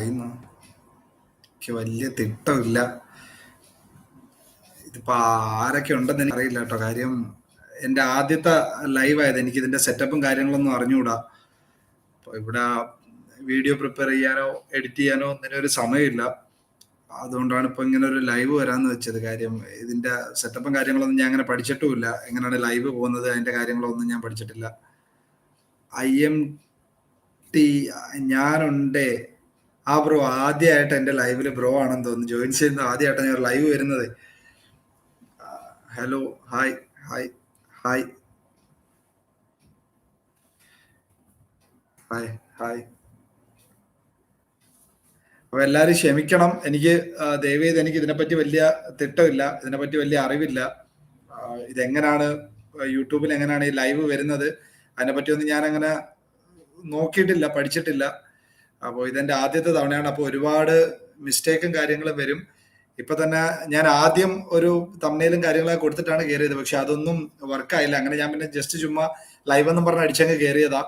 പറയുന്നു. എനിക്ക് വലിയ തിട്ടമില്ല. ഇതിപ്പോ ആരൊക്കെ ഉണ്ടെന്ന് എനിക്ക് അറിയില്ല കേട്ടോ. കാര്യം എന്റെ ആദ്യത്തെ ലൈവ് ആയത് എനിക്ക് ഇതിന്റെ സെറ്റപ്പും കാര്യങ്ങളൊന്നും അറിഞ്ഞുകൂടാ. അപ്പൊ ഇവിടെ വീഡിയോ പ്രിപ്പയർ ചെയ്യാനോ എഡിറ്റ് ചെയ്യാനോ ഒന്നിനും ഒരു സമയമില്ല. അതുകൊണ്ടാണ് ഇപ്പൊ ഇങ്ങനെ ഒരു ലൈവ് വരാന്ന് വെച്ചത്. കാര്യം ഇതിന്റെ സെറ്റപ്പും കാര്യങ്ങളൊന്നും ഞാൻ അങ്ങനെ പഠിച്ചിട്ടുമില്ല. എങ്ങനെയാണ് ലൈവ് പോകുന്നത് അതിന്റെ കാര്യങ്ങളൊന്നും ഞാൻ പഠിച്ചിട്ടില്ല. ഐ എം ടി ഞാനുണ്ട്. ആ ബ്രോ ആദ്യമായിട്ട് എന്റെ ലൈവിൽ ബ്രോ ആണെന്ന് തോന്നുന്നു. ജോയിൻ ചെയ്യുന്നത് ആദ്യമായിട്ടാണ് ഞാൻ ലൈവ് വരുന്നത്. Hello hi hi hi hi hi അപ്പൊ എല്ലാരും ക്ഷമിക്കണം. എനിക്ക് ദയവേത് എനിക്ക് ഇതിനെപ്പറ്റി വലിയ തിട്ടമില്ല. ഇതിനെപ്പറ്റി വലിയ അറിവില്ല. ഇതെങ്ങനാണ് യൂട്യൂബിൽ എങ്ങനെയാണ് ഈ ലൈവ് വരുന്നത്? അതിനെപ്പറ്റി ഒന്നും ഞാൻ അങ്ങനെ നോക്കിയിട്ടില്ല പഠിച്ചിട്ടില്ല. അപ്പോൾ ഇതെന്റെ ആദ്യത്തെ തവണയാണ്. അപ്പോൾ ഒരുപാട് മിസ്റ്റേക്കും കാര്യങ്ങളും വരും. ഇപ്പൊ തന്നെ ഞാൻ ആദ്യം ഒരു തമ്മനയിലും കാര്യങ്ങളൊക്കെ കൊടുത്തിട്ടാണ് കയറിയത് പക്ഷെ അതൊന്നും വർക്കായില്ല അങ്ങനെ ഞാൻ പിന്നെ ജസ്റ്റ് ചുമ്മാ ലൈവ് എന്നും പറഞ്ഞ് അടിച്ചങ്ങ് കയറിയതാ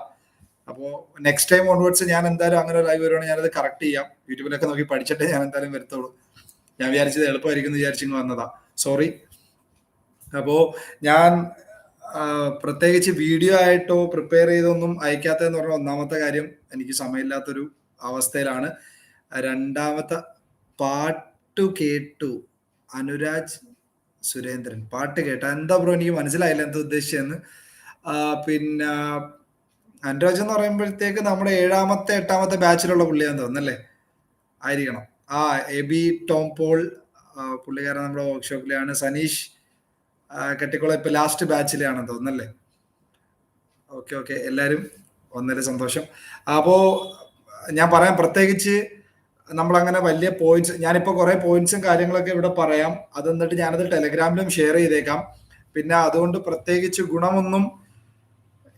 അപ്പോ നെക്സ്റ്റ് ടൈം ഓൺവേർഡ്സ് ഞാൻ എന്തായാലും അങ്ങനെ ലൈവ് വരുവാണെങ്കിൽ ഞാനത് കറക്റ്റ് ചെയ്യാം. യൂട്യൂബിലൊക്കെ നോക്കി പഠിച്ചിട്ടേ ഞാൻ എന്തായാലും വരത്തുള്ളൂ. ഞാൻ വിചാരിച്ചത് എളുപ്പമായിരിക്കും എന്ന് വിചാരിച്ചിങ്ങ് വന്നതാ. സോറി അപ്പോ ഞാൻ പ്രത്യേകിച്ച് വീഡിയോ ആയിട്ടോ പ്രിപ്പയർ ചെയ്തൊന്നും അയക്കാത്തതെന്ന് പറഞ്ഞ ഒന്നാമത്തെ കാര്യം എനിക്ക് സമയമില്ലാത്തൊരു അവസ്ഥയിലാണ്. രണ്ടാമത്തെ പാട്ട് കേട്ടു അനുരാജ് സുരേന്ദ്രൻ. പാട്ട് കേട്ട. എന്താ ബ്രോ എനിക്ക് മനസ്സിലായില്ല എന്താ ഉദ്ദേശിച്ചെന്ന് പിന്നെ അനുരാജ് എന്ന് പറയുമ്പോഴത്തേക്ക് നമ്മുടെ ഏഴാമത്തെ എട്ടാമത്തെ ബാച്ചിലുള്ള പുള്ളിയാന്ന് തോന്നുന്നല്ലേ ആയിരിക്കണം. ആ എബി ടോം പോൾ പുള്ളിക്കാരൻ നമ്മുടെ വർക്ക്ഷോപ്പിലെയാണ് സനീഷ് കെട്ടിക്കോളെ ഇപ്പൊ ലാസ്റ്റ് ബാച്ചിലെയാണെന്ന് തോന്നുന്നല്ലേ ഓക്കെ ഓക്കെ. എല്ലാരും ഒന്നര സന്തോഷം. അപ്പോ ഞാൻ പറയാം പ്രത്യേകിച്ച് നമ്മൾ അങ്ങനെ വലിയ പോയിന്റ്സ് ഞാനിപ്പോ കുറെ പോയിന്റ്സും കാര്യങ്ങളൊക്കെ ഇവിടെ പറയാം. അത് എന്നിട്ട് ഞാനത് ടെലഗ്രാമിലും ഷെയർ ചെയ്തേക്കാം. പിന്നെ അതുകൊണ്ട് പ്രത്യേകിച്ച് ഗുണമൊന്നും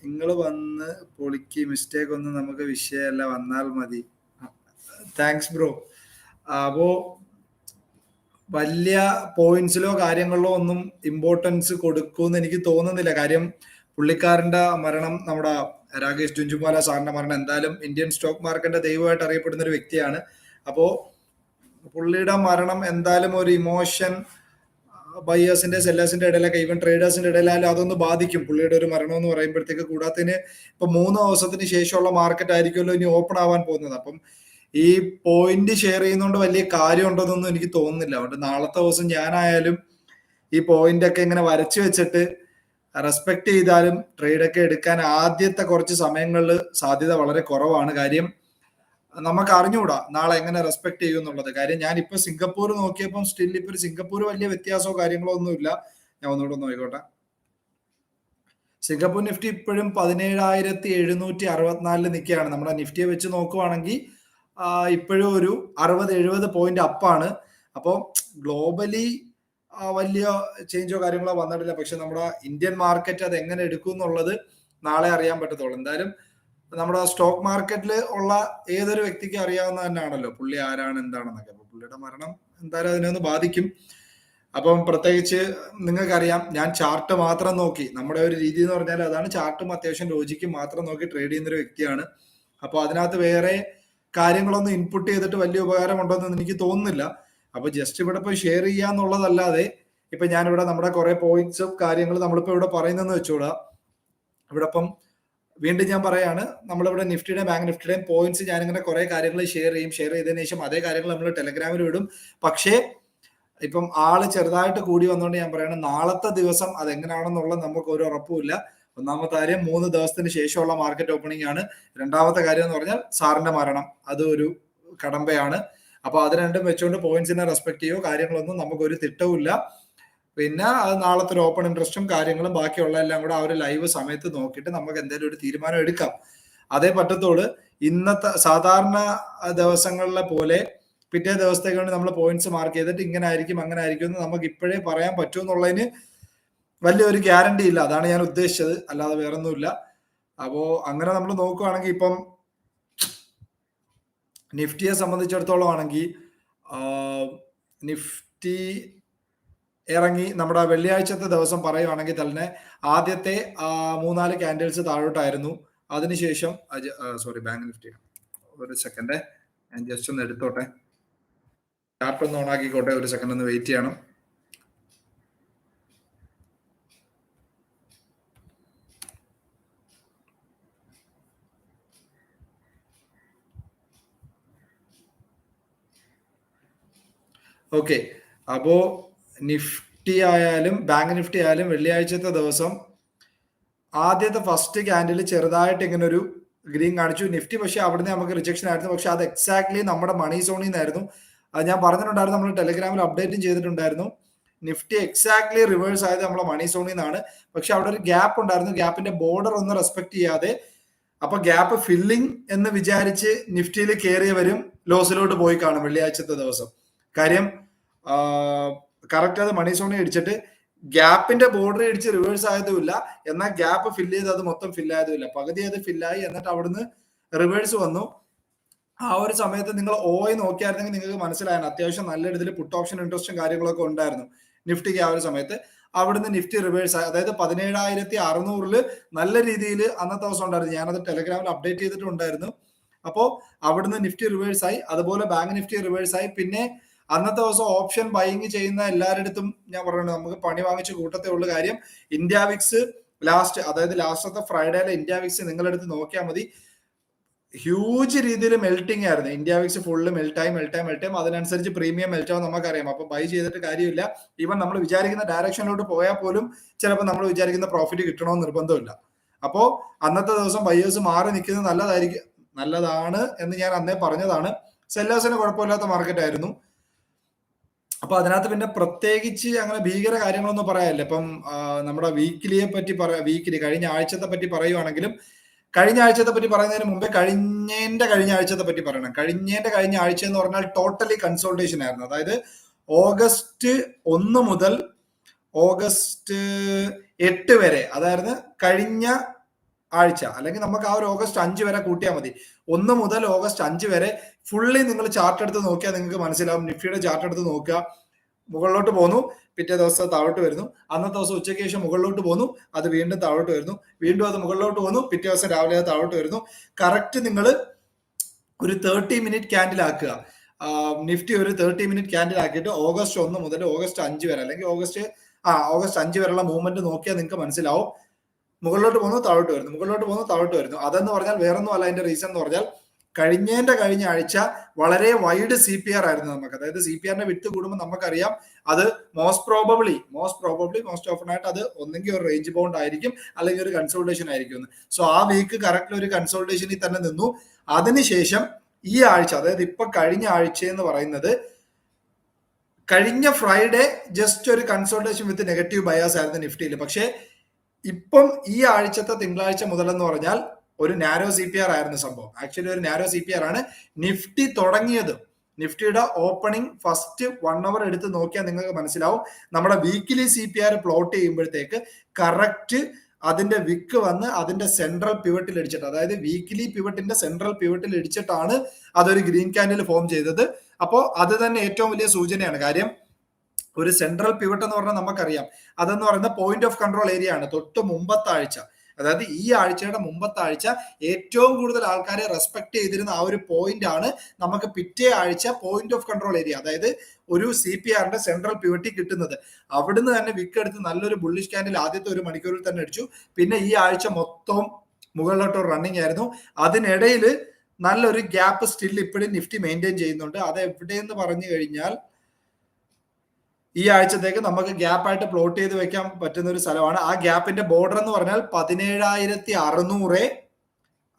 നിങ്ങൾ വന്ന് പൊളിക്ക് മിസ്റ്റേക്ക് ഒന്നും നമുക്ക് വിഷയമല്ല വന്നാൽ മതി. താങ്ക്സ് ബ്രോ അപ്പോ വലിയ പോയിന്റ്സിലോ കാര്യങ്ങളിലോ ഒന്നും ഇമ്പോർട്ടൻസ് കൊടുക്കുമെന്ന് എനിക്ക് തോന്നുന്നില്ല. കാര്യം പുള്ളിക്കാരന്റെ മരണം നമ്മുടെ രാകേഷ് ജുഞ്ചുമാല സാറിന്റെ മരണം. എന്തായാലും ഇന്ത്യൻ സ്റ്റോക്ക് മാർക്കറ്റിന്റെ ദൈവമായിട്ട് അറിയപ്പെടുന്ന ഒരു വ്യക്തിയാണ്. അപ്പോ പുള്ളിയുടെ മരണം എന്തായാലും ഒരു ഇമോഷൻ ബയേഴ്സിന്റെ സെല്ലേഴ്സിന്റെ ഇടയിലൊക്കെ ഈവൻ ട്രേഡേഴ്സിന്റെ ഇടയിലായാലും അതൊന്ന് ബാധിക്കും പുള്ളിയുടെ ഒരു മരണം എന്ന് പറയുമ്പോഴത്തേക്ക്. കൂടാത്തതിന് ഇപ്പൊ മൂന്ന് ദിവസത്തിന് ശേഷമുള്ള മാർക്കറ്റ് ആയിരിക്കുമല്ലോ ഇനി ഓപ്പൺ ആവാൻ പോകുന്നത്. അപ്പം ഈ പോയിന്റ് ഷെയർ ചെയ്യുന്നതുകൊണ്ട് വലിയ കാര്യം ഉണ്ടെന്നൊന്നും എനിക്ക് തോന്നുന്നില്ല. അതുകൊണ്ട് നാളത്തെ ദിവസം ഞാനായാലും ഈ പോയിന്റ് ഒക്കെ ഇങ്ങനെ വരച്ചു വെച്ചിട്ട് റെസ്പെക്ട് ചെയ്താലും ട്രേഡൊക്കെ എടുക്കാൻ ആദ്യത്തെ കുറച്ച് സമയങ്ങളിൽ സാധ്യത വളരെ കുറവാണ്. കാര്യം നമുക്ക് അറിഞ്ഞുകൂടാ നാളെ എങ്ങനെ റെസ്പെക്ട് ചെയ്യും എന്നുള്ളത്. കാര്യം ഞാൻ ഇപ്പൊ സിംഗപ്പൂർ നോക്കിയപ്പോൾ സ്റ്റിൽ ഇപ്പൊ സിംഗപ്പൂർ വലിയ വ്യത്യാസമോ കാര്യങ്ങളോ ഒന്നുമില്ല. ഞാൻ ഒന്നുകൂടെ ഒന്ന് നോക്കിക്കോട്ടെ സിംഗപ്പൂർ നിഫ്റ്റി ഇപ്പോഴും പതിനേഴായിരത്തി എഴുന്നൂറ്റി അറുപത്തിനാലിൽ നിൽക്കുകയാണ്. നമ്മുടെ നിഫ്റ്റിയെ വെച്ച് നോക്കുവാണെങ്കിൽ ഇപ്പോഴും ഒരു അറുപത് എഴുപത് പോയിന്റ് അപ്പാണ് അപ്പോൾ ഗ്ലോബലി വലിയ ചേഞ്ചോ കാര്യങ്ങളോ വന്നിട്ടില്ല. പക്ഷെ നമ്മുടെ ഇന്ത്യൻ മാർക്കറ്റ് അത് എങ്ങനെ എടുക്കും എന്നുള്ളത് നാളെ അറിയാൻ പറ്റത്തുള്ളൂ. എന്തായാലും നമ്മുടെ സ്റ്റോക്ക് മാർക്കറ്റിൽ ഉള്ള ഏതൊരു വ്യക്തിക്കും അറിയാവുന്ന തന്നെയാണല്ലോ. പുള്ളി ആരാണ് എന്താണെന്നൊക്കെ. അപ്പൊ പുള്ളിയുടെ മരണം എന്തായാലും അതിനെ ഒന്ന് ബാധിക്കും. അപ്പം പ്രത്യേകിച്ച് നിങ്ങൾക്കറിയാം ഞാൻ ചാർട്ട് മാത്രം നോക്കി. നമ്മുടെ ഒരു രീതി എന്ന് പറഞ്ഞാൽ അതാണ് ചാർട്ടും അത്യാവശ്യം ലോജിക്കും മാത്രം നോക്കി ട്രേഡ് ചെയ്യുന്ന ഒരു വ്യക്തിയാണ്. അപ്പോൾ അതിനകത്ത് വേറെ കാര്യങ്ങളൊന്നും ഇൻപുട്ട് ചെയ്തിട്ട് വലിയ ഉപകാരമുണ്ടെന്ന് എനിക്ക് തോന്നുന്നില്ല. അപ്പൊ ജസ്റ്റ് ഇവിടെ പോയി ഷെയർ ചെയ്യുക എന്നുള്ളതല്ലാതെ ഇപ്പൊ ഞാനിവിടെ നമ്മുടെ കുറെ പോയിന്റ്സും കാര്യങ്ങളും നമ്മളിപ്പോ ഇവിടെ പറയുന്നതെന്ന് വെച്ചോടാ. ഇവിടെ ഇപ്പം വീണ്ടും ഞാൻ പറയാണ് നമ്മളിവിടെ നിഫ്റ്റിയുടെയും ബാങ്ക് നിഫ്റ്റിയുടെയും പോയിന്റ്സ് ഞാനിങ്ങനെ കുറെ കാര്യങ്ങൾ ഷെയർ ചെയ്യും. ഷെയർ ചെയ്തതിനു ശേഷം അതേ കാര്യങ്ങൾ നമ്മൾ ടെലഗ്രാമിൽ വിടും പക്ഷേ ഇപ്പം ആൾ ചെറുതായിട്ട് കൂടി വന്നുകൊണ്ട് ഞാൻ പറയണം നാളത്തെ ദിവസം അതെങ്ങനെയാണെന്നുള്ള നമുക്ക് ഒരു ഉറപ്പുമില്ല ഒന്നാമത്തെ കാര്യം മൂന്ന് ദിവസത്തിന് ശേഷമുള്ള മാർക്കറ്റ് ഓപ്പണിംഗ് ആണ്. രണ്ടാമത്തെ കാര്യം എന്ന് പറഞ്ഞാൽ സാറിന്റെ മരണം. അത് ഒരു കടമ്പയാണ്. അപ്പൊ അത് രണ്ടും വെച്ചുകൊണ്ട് പോയിന്റ്സിനെ റെസ്പെക്ട് കാര്യങ്ങളൊന്നും നമുക്ക് ഒരു തിട്ടവുമില്ല. പിന്നെ അത് നാളത്തെ ഒരു ഓപ്പൺ ഇൻട്രസ്റ്റും കാര്യങ്ങളും ബാക്കിയുള്ള എല്ലാം കൂടെ ആ ഒരു ലൈവ് സമയത്ത് നോക്കിയിട്ട് നമുക്ക് എന്തെങ്കിലും ഒരു തീരുമാനം എടുക്കാം. അതേ പറ്റത്തോട് ഇന്നത്തെ സാധാരണ ദിവസങ്ങളിലെ പോലെ പിറ്റേ ദിവസത്തേക്ക് വേണ്ടി നമ്മൾ പോയിന്റ്സ് മാർക്ക് ചെയ്തിട്ട് ഇങ്ങനെ ആയിരിക്കും അങ്ങനെ ആയിരിക്കും എന്ന് നമുക്ക് ഇപ്പോഴേ പറയാൻ പറ്റുമെന്നുള്ളതിന് വലിയൊരു ഗ്യാരണ്ടി ഇല്ല. അതാണ് ഞാൻ ഉദ്ദേശിച്ചത്. അല്ലാതെ വേറൊന്നുമില്ല. അപ്പോ അങ്ങനെ നമ്മൾ നോക്കുകയാണെങ്കിൽ ഇപ്പം നിഫ്റ്റിയെ സംബന്ധിച്ചിടത്തോളം ആണെങ്കിൽ നിഫ്റ്റി ഇറങ്ങി നമ്മുടെ വെള്ളിയാഴ്ചത്തെ ദിവസം പറയുവാണെങ്കിൽ തന്നെ ആദ്യത്തെ മൂന്നാൽ ക്യാൻഡിൽസ് താഴോട്ടായിരുന്നു. അതിനുശേഷം സോറി ബാങ്ക് നിഫ്റ്റി. ഒരു സെക്കൻഡ് ഞാൻ ജസ്റ്റ് ഒന്ന് എടുത്തോട്ടെ. ചാർട്ട് ഒന്ന് ഓൺ ആക്കിക്കോട്ടെ. ഒരു സെക്കൻഡ് ഒന്ന് വെയിറ്റ് ചെയ്യണം. ഓക്കെ അപ്പോ നിഫ്റ്റി ആയാലും ബാങ്ക് നിഫ്റ്റി ആയാലും വെള്ളിയാഴ്ചത്തെ ദിവസം ആദ്യത്തെ ഫസ്റ്റ് ക്യാൻഡിൽ ചെറുതായിട്ട് ഇങ്ങനെ ഒരു ഗ്രീൻ കാണിച്ചു. നിഫ്റ്റി പക്ഷെ അവിടുന്ന് നമുക്ക് റിജക്ഷൻ ആയിരുന്നു. പക്ഷെ അത് എക്സാക്ട്ലി നമ്മുടെ മണി സോണിൽ നിന്നായിരുന്നു അത് ഞാൻ പറഞ്ഞിട്ടുണ്ടായിരുന്നു നമ്മൾ ടെലിഗ്രാമിൽ അപ്ഡേറ്റും ചെയ്തിട്ടുണ്ടായിരുന്നു. നിഫ്റ്റി എക്സാക്ട്ലി റിവേഴ്സ് ആയത് നമ്മളെ മണി സോണിൽ നിന്നാണ് പക്ഷെ അവിടെ ഒരു ഗ്യാപ്പ് ഉണ്ടായിരുന്നു. ഗ്യാപ്പിന്റെ ബോർഡർ ഒന്ന് റെസ്പെക്ട് ചെയ്യാതെ. അപ്പൊ ഗ്യാപ്പ് ഫില്ലിംഗ് എന്ന് വിചാരിച്ച് നിഫ്റ്റിയിൽ കയറിയവരും ലോസിലോട്ട് പോയി കാണും വെള്ളിയാഴ്ചത്തെ ദിവസം. കാര്യം കറക്റ്റ് അത് മണി സോണി അടിച്ചിട്ട് ഗ്യാപ്പിന്റെ ബോർഡർ അടിച്ച് റിവേഴ്സ് ആയതുമില്ല എന്നാൽ ഗ്യാപ്പ് ഫില്ല് ചെയ്ത് അത് മൊത്തം ഫില്ല് ആയതുമില്ല പകുതി അത് ഫില്ലായി എന്നിട്ട് അവിടുന്ന് റിവേഴ്സ് വന്നു. ആ ഒരു സമയത്ത് നിങ്ങൾ ഓയി നോക്കിയായിരുന്നെങ്കിൽ നിങ്ങൾക്ക് മനസ്സിലായിരുന്നു. അത്യാവശ്യം നല്ല രീതിയിൽ പുട്ട് ഓപ്ഷൻ ഇൻട്രസ്റ്റും കാര്യങ്ങളൊക്കെ ഉണ്ടായിരുന്നു നിഫ്റ്റിക്ക് ആ ഒരു സമയത്ത്. അവിടുന്ന് നിഫ്റ്റി റിവേഴ്സ് ആയി. അതായത് പതിനേഴായിരത്തി അറുന്നൂറിൽ നല്ല രീതിയിൽ അന്നത്തെ ദിവസം ഉണ്ടായിരുന്നു. ഞാനത് ടെലഗ്രാമിൽ അപ്ഡേറ്റ് ചെയ്തിട്ടുണ്ടായിരുന്നു. അപ്പോൾ അവിടുന്ന് നിഫ്റ്റി റിവേഴ്സ് ആയി. അതുപോലെ ബാങ്ക് നിഫ്റ്റി റിവേഴ്സ് ആയി. പിന്നെ അന്നത്തെ ദിവസം ഓപ്ഷൻ ബൈങ് ചെയ്യുന്ന എല്ലാവരുടെ ഞാൻ പറയുന്നത് നമുക്ക് പണി വാങ്ങിച്ച കൂട്ടത്തെ ഉള്ള കാര്യം. ഇന്ത്യ വിക്സ് ലാസ്റ്റ് അതായത് ലാസ്റ്റത്തെ ഫ്രൈഡേയിലെ ഇന്ത്യ വിക്സ് നിങ്ങളെടുത്ത് നോക്കിയാൽ മതി. ഹ്യൂജ് രീതിയിൽ മെൽറ്റിംഗ് ആയിരുന്നു. ഇന്ത്യ വിക്സ് ഫുള്ള് മെൽറ്റായി മെൽറ്റായി മെൽറ്റായി അതിനനുസരിച്ച് പ്രീമിയം മെൽറ്റാവും നമുക്കറിയാം. അപ്പൊ ബൈ ചെയ്തിട്ട് കാര്യമില്ല. ഈവൻ നമ്മൾ വിചാരിക്കുന്ന ഡയറക്ഷനിലോട്ട് പോയാൽ പോലും ചിലപ്പോൾ നമ്മൾ വിചാരിക്കുന്ന പ്രോഫിറ്റ് കിട്ടണമെന്ന് നിർബന്ധമില്ല. അപ്പോൾ അന്നത്തെ ദിവസം ബയേഴ്സ് മാറി നിൽക്കുന്നത് നല്ലതായിരിക്കും നല്ലതാണ് എന്ന് ഞാൻ അന്നേ പറഞ്ഞതാണ്. സെല്ലേഴ്സിന് കുഴപ്പമില്ലാത്ത മാർക്കറ്റ് ആയിരുന്നു. അപ്പൊ അതിനകത്ത് പിന്നെ പ്രത്യേകിച്ച് അങ്ങനെ ഭീകര കാര്യങ്ങളൊന്നും പറയാനില്ല. ഇപ്പം നമ്മുടെ വീക്കിലിയെ പറ്റി പറയാ വീക്കിലി കഴിഞ്ഞ ആഴ്ചത്തെ പറ്റി പറയുവാണെങ്കിലും കഴിഞ്ഞ ആഴ്ചത്തെ പറ്റി പറയുന്നതിന് മുമ്പേ കഴിഞ്ഞതിന്റെ കഴിഞ്ഞ ആഴ്ചത്തെ പറ്റി പറയണം. കഴിഞ്ഞതിന്റെ കഴിഞ്ഞ ആഴ്ച എന്ന് പറഞ്ഞാൽ ടോട്ടലി കൺസൾട്ടേഷൻ ആയിരുന്നു. അതായത് ഓഗസ്റ്റ് ഒന്ന് മുതൽ ഓഗസ്റ്റ് എട്ട് വരെ അതായത് കഴിഞ്ഞ ആഴ്ച അല്ലെങ്കിൽ നമുക്ക് ആ ഒരു ഓഗസ്റ്റ് അഞ്ച് വരെ കൂട്ടിയാൽ മതി. ഒന്ന് മുതൽ ഓഗസ്റ്റ് അഞ്ച് വരെ ഫുള്ളി നിങ്ങൾ ചാർട്ട് എടുത്ത് നോക്കിയാൽ നിങ്ങൾക്ക് മനസ്സിലാവും. നിഫ്റ്റിയുടെ ചാർട്ട് എടുത്ത് നോക്കുക മുകളിലോട്ട് പോന്നു പിറ്റേ ദിവസം താഴോട്ട് വരുന്നു. അന്നത്തെ ദിവസം ഉച്ചയ്ക്ക് ശേഷം മുകളിലോട്ട് പോന്നു അത് വീണ്ടും താഴോട്ട് വരുന്നു. വീണ്ടും അത് മുകളിലോട്ട് പോന്നു പിറ്റേ ദിവസം രാവിലെ അത് താഴോട്ട് വരുന്നു. കറക്റ്റ് നിങ്ങൾ ഒരു തേർട്ടി മിനിറ്റ് ക്യാൻഡിൽ ആക്കുക. നിഫ്റ്റി ഒരു തേർട്ടി മിനിറ്റ് ക്യാൻഡിൽ ആക്കിയിട്ട് ഓഗസ്റ്റ് ഒന്ന് മുതൽ ഓഗസ്റ്റ് അഞ്ച് വരെ അല്ലെങ്കിൽ ഓഗസ്റ്റ് ആ ഓഗസ്റ്റ് അഞ്ച് വരെയുള്ള മൂവ്മെന്റ് നോക്കിയാൽ നിങ്ങൾക്ക് മനസ്സിലാവും. മുകളിലോട്ട് പോകുന്നു താഴോട്ട് വരുന്നു. മുകളിലോട്ട് പോകുന്നു താഴോട്ട് വരുന്നു. അതെന്ന് പറഞ്ഞാൽ വേറൊന്നും അല്ല അതിന്റെ റീസൺ എന്ന് പറഞ്ഞാൽ കഴിഞ്ഞേന്റെ കഴിഞ്ഞ ആഴ്ച വളരെ വൈഡ് സി പി ആർ ആയിരുന്നു നമുക്ക്. അതായത് സി പി ആറിന്റെ വിട്ട് കൂടുമ്പോൾ നമുക്കറിയാം അത് most probably most probably most often ആയിട്ട് അത് ഒന്നെങ്കിൽ ഒരു റേഞ്ച് ബൗണ്ട് ആയിരിക്കും അല്ലെങ്കിൽ ഒരു കൺസൾട്ടേഷൻ ആയിരിക്കും എന്ന്. സോ ആ വീക്ക് കറക്റ്റ് ഒരു കൺസൾട്ടേഷനിൽ തന്നെ നിന്നു. അതിനുശേഷം ഈ ആഴ്ച അതായത് ഇപ്പൊ കഴിഞ്ഞ ആഴ്ച എന്ന് പറയുന്നത് കഴിഞ്ഞ ഫ്രൈഡേ ജസ്റ്റ് ഒരു കൺസൾട്ടേഷൻ വിത്ത് നെഗറ്റീവ് ബയാസ് ആയിരുന്നു നിഫ്റ്റിയിൽ. പക്ഷേ ഇപ്പം ഈ ആഴ്ചത്തെ തിങ്കളാഴ്ച മുതൽ എന്ന് പറഞ്ഞാൽ ഒരു നാരോ സി പി ആർ ആയിരുന്നു സംഭവം. ആക്ച്വലി ഒരു നാരോ സി പി ആർ ആണ്. നിഫ്റ്റി തുടങ്ങിയത്. നിഫ്റ്റിയുടെ ഓപ്പണിംഗ് ഫസ്റ്റ് വൺ അവർ എടുത്ത് നോക്കിയാൽ നിങ്ങൾക്ക് മനസ്സിലാവും. നമ്മുടെ weekly C P R plot ചെയ്യുമ്പോഴത്തേക്ക് കറക്റ്റ് അതിന്റെ വിക്ക് വന്ന് അതിന്റെ സെൻട്രൽ പിവട്ടിൽ ഇടിച്ചിട്ട് അതായത് വീക്കിലി പിവട്ടിന്റെ സെൻട്രൽ പിവട്ടിൽ ഇടിച്ചിട്ടാണ് അതൊരു ഗ്രീൻ ക്യാൻഡിൽ ഫോം ചെയ്തത്. അപ്പോൾ അത് തന്നെ ഏറ്റവും വലിയ സൂചനയാണ്. കാര്യം ഒരു സെൻട്രൽ പിവട്ട് എന്ന് പറഞ്ഞാൽ നമുക്കറിയാം. അതെന്ന് പറയുന്ന പോയിന്റ് ഓഫ് കൺട്രോൾ ഏരിയ ആണ്. തൊട്ട് മുമ്പത്തെ ആഴ്ച അതായത് ഈ ആഴ്ചയുടെ മുമ്പത്തെ ആഴ്ച ഏറ്റവും കൂടുതൽ ആൾക്കാരെ റെസ്പെക്ട് ചെയ്തിരുന്ന ആ ഒരു പോയിന്റ് ആണ് നമുക്ക് പിറ്റേ ആഴ്ച പോയിന്റ് ഓഫ് കൺട്രോൾ ഏരിയ അതായത് ഒരു സി പി ആറിന്റെ സെൻട്രൽ പ്യൂരിറ്റി കിട്ടുന്നത്. അവിടുന്ന് തന്നെ വിക്ക് എടുത്ത് നല്ലൊരു ബുള്ളിഷ് ക്യാൻഡിൽ ആദ്യത്തെ ഒരു മണിക്കൂറിൽ തന്നെ അടിച്ചു. പിന്നെ ഈ ആഴ്ച മൊത്തം മുകളിലോട്ട് റണ്ണിങ് ആയിരുന്നു. അതിനിടയിൽ നല്ലൊരു ഗ്യാപ്പ് സ്റ്റിൽ ഇപ്പോഴും നിഫ്റ്റി മെയിന്റെയിൻ ചെയ്യുന്നുണ്ട്. അത് എവിടെയെന്ന് പറഞ്ഞു കഴിഞ്ഞാൽ ഈ ആഴ്ചത്തേക്ക് നമുക്ക് ഗ്യാപ്പ് ആയിട്ട് പ്ലോട്ട് ചെയ്ത് വെക്കാൻ പറ്റുന്ന ഒരു സ്ഥലമാണ്. ആ ഗ്യാപ്പിന്റെ ബോർഡർ എന്ന് പറഞ്ഞാൽ പതിനേഴായിരത്തി അറുന്നൂറ്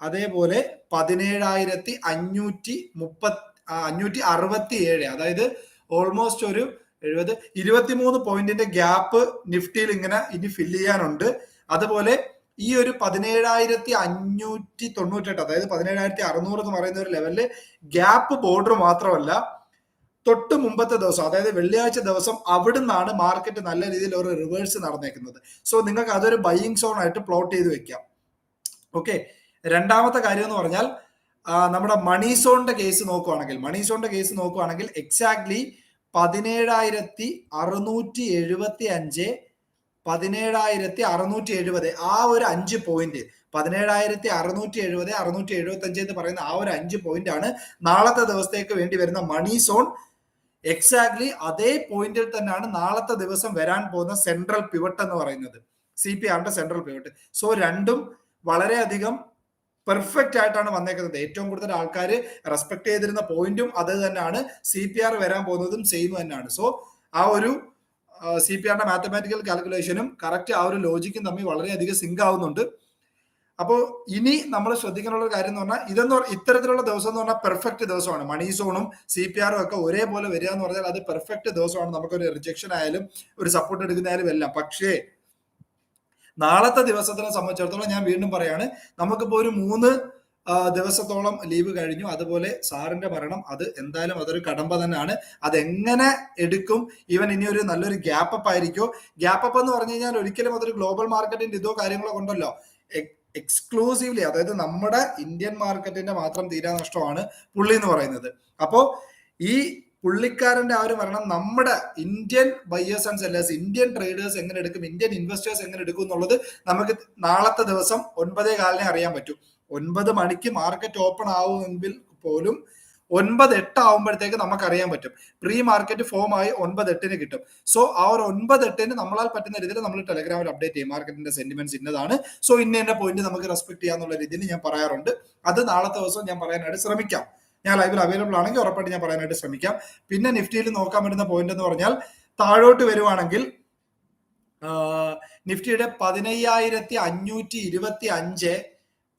അതേപോലെ പതിനേഴായിരത്തി അഞ്ഞൂറ്റി മുപ്പത്തി അഞ്ഞൂറ്റി അറുപത്തി ഏഴ് അതായത് ഓൾമോസ്റ്റ് ഒരു എഴുപത് ഇരുപത്തിമൂന്ന് പോയിന്റിന്റെ ഗ്യാപ്പ് നിഫ്റ്റിയിൽ ഇങ്ങനെ ഇനി ഫില്ല് ചെയ്യാനുണ്ട്. അതുപോലെ ഈ ഒരു പതിനേഴായിരത്തി അഞ്ഞൂറ്റി തൊണ്ണൂറ്റെട്ട് അതായത് പതിനേഴായിരത്തി അറുന്നൂറ് എന്ന് പറയുന്ന ഒരു ലെവലിൽ ഗ്യാപ്പ് ബോർഡർ മാത്രമല്ല തൊട്ട് മുമ്പത്തെ ദിവസം അതായത് വെള്ളിയാഴ്ച ദിവസം അവിടുന്നാണ് മാർക്കറ്റ് നല്ല രീതിയിൽ ഒരു റിവേഴ്സ് നടന്നേക്കുന്നത്. സോ നിങ്ങൾക്ക് അതൊരു ബൈയിങ് സോൺ ആയിട്ട് പ്ലോട്ട് ചെയ്ത് വെക്കാം. ഓക്കെ രണ്ടാമത്തെ കാര്യം എന്ന് പറഞ്ഞാൽ നമ്മുടെ മണി സോണിന്റെ കേസ് നോക്കുവാണെങ്കിൽ മണി സോണിന്റെ കേസ് നോക്കുവാണെങ്കിൽ എക്സാക്ട്ലി പതിനേഴായിരത്തി അറുന്നൂറ്റി എഴുപത്തി അഞ്ച് പതിനേഴായിരത്തി അറുന്നൂറ്റി എഴുപത് ആ ഒരു അഞ്ച് പോയിന്റ് പതിനേഴായിരത്തി അറുന്നൂറ്റി എഴുപത് അറുന്നൂറ്റി എഴുപത്തി അഞ്ച് എന്ന് പറയുന്ന ആ ഒരു അഞ്ച് പോയിന്റ് ആണ് നാളത്തെ ദിവസത്തേക്ക് വേണ്ടി വരുന്ന മണി സോൺ എക്സാക്ട്ലി അതേ പോയിന്റിൽ തന്നെയാണ് നാളത്തെ ദിവസം വരാൻ പോകുന്ന സെൻട്രൽ പിവട്ട് എന്ന് പറയുന്നത്. സി പി ആറിന്റെ സെൻട്രൽ പിവട്ട് സോ രണ്ടും വളരെയധികം പെർഫെക്റ്റ് ആയിട്ടാണ് വന്നേക്കുന്നത്. ഏറ്റവും കൂടുതൽ ആൾക്കാർ റെസ്പെക്ട് ചെയ്തിരുന്ന പോയിന്റും അത് തന്നെയാണ് സി പി ആർ വരാൻ പോകുന്നതും സെയിം തന്നെയാണ്. സോ ആ ഒരു സി പി ആറിന്റെ മാത്തമാറ്റിക്കൽ കാൽക്കുലേഷനും കറക്റ്റ് ആ ഒരു ലോജിക്കും തമ്മിൽ വളരെയധികം സിങ്ക് ആവുന്നുണ്ട്. അപ്പോൾ ഇനി നമ്മൾ ശ്രദ്ധിക്കാനുള്ള കാര്യം എന്ന് പറഞ്ഞാൽ ഇതെന്ന് ഇത്തരത്തിലുള്ള ദിവസം എന്ന് പറഞ്ഞാൽ പെർഫെക്റ്റ് ദിവസമാണ്. മണി സോണും സി പി ആറും ഒക്കെ ഒരേപോലെ വരിക എന്ന് പറഞ്ഞാൽ അത് പെർഫെക്റ്റ് ദിവസമാണ്. നമുക്കൊരു റിജക്ഷൻ ആയാലും ഒരു സപ്പോർട്ട് എടുക്കുന്നതായാലും എല്ലാം. പക്ഷേ നാളത്തെ ദിവസത്തിനെ സംബന്ധിച്ചിടത്തോളം ഞാൻ വീണ്ടും പറയാണ് നമുക്കിപ്പോൾ ഒരു മൂന്ന് ദിവസത്തോളം ലീവ് കഴിഞ്ഞു. അതുപോലെ സാറിന്റെ മരണം അത് എന്തായാലും അതൊരു കടമ്പ തന്നെയാണ്. അതെങ്ങനെ എടുക്കും? ഈവൻ ഇനി ഒരു നല്ലൊരു ഗ്യാപ്പ് അപ്പ് ആയിരിക്കോ? ഗ്യാപ്പ് അപ്പ് എന്ന് പറഞ്ഞു കഴിഞ്ഞാൽ ഒരിക്കലും അതൊരു ഗ്ലോബൽ മാർക്കറ്റിന്റെ ഇതോ കാര്യങ്ങളോ കൊണ്ടല്ലോ. എക്സ്ക്ലൂസീവ്ലി അതായത് നമ്മുടെ ഇന്ത്യൻ മാർക്കറ്റിന്റെ മാത്രം തീരാനഷ്ടമാണ് പുള്ളി എന്ന് പറയുന്നത്. അപ്പോൾ ഈ പുള്ളിക്കാരന്റെ ആ ഒരു മരണം നമ്മുടെ Indian buyers and sellers Indian traders എങ്ങനെ എടുക്കും ഇന്ത്യൻ ഇൻവെസ്റ്റേഴ്സ് എങ്ങനെ എടുക്കും എന്നുള്ളത് നമുക്ക് നാളത്തെ ദിവസം ഒൻപതേ കാലിനെ അറിയാൻ പറ്റും. ഒൻപത് മണിക്ക് മാർക്കറ്റ് ഓപ്പൺ ആവുമെങ്കിൽ പോലും ഒൻപത് എട്ട് നമുക്ക് അറിയാൻ പറ്റും. പ്രീ മാർക്കറ്റ് ഫോം ആയി ഒൻപത് എട്ടിന് കിട്ടും. സോ ആ ഒരു ഒൻപത് എട്ടിന് നമ്മളാൽ പറ്റുന്ന രീതിയിൽ നമ്മൾ ടെലഗ്രാമിൽ അപ്ഡേറ്റ് ചെയ്യും. മാർക്കറ്റിന്റെ സെന്റിമെന്റ്സ് ഇന്നതാണ്. സോ ഇന്ന എന്ന പോയിന്റ് നമുക്ക് റെസ്പെക്ട് ചെയ്യാന്നുള്ള രീതിയിൽ ഞാൻ പറയാറുണ്ട്. അത് നാളത്തെ ദിവസം ഞാൻ പറയാനായിട്ട് ശ്രമിക്കാം. ഞാൻ ലൈവിൽ അവൈലബിൾ ആണെങ്കിൽ ഉറപ്പായിട്ട് ഞാൻ പറയാനായിട്ട് ശ്രമിക്കാം. പിന്നെ നിഫ്റ്റിയിൽ നോക്കാൻ പറ്റുന്ന പോയിന്റ് എന്ന് പറഞ്ഞാൽ താഴോട്ട് വരുവാണെങ്കിൽ നിഫ്റ്റിയുടെ പതിനയ്യായിരത്തി അഞ്ഞൂറ്റി ഇരുപത്തി അഞ്ച്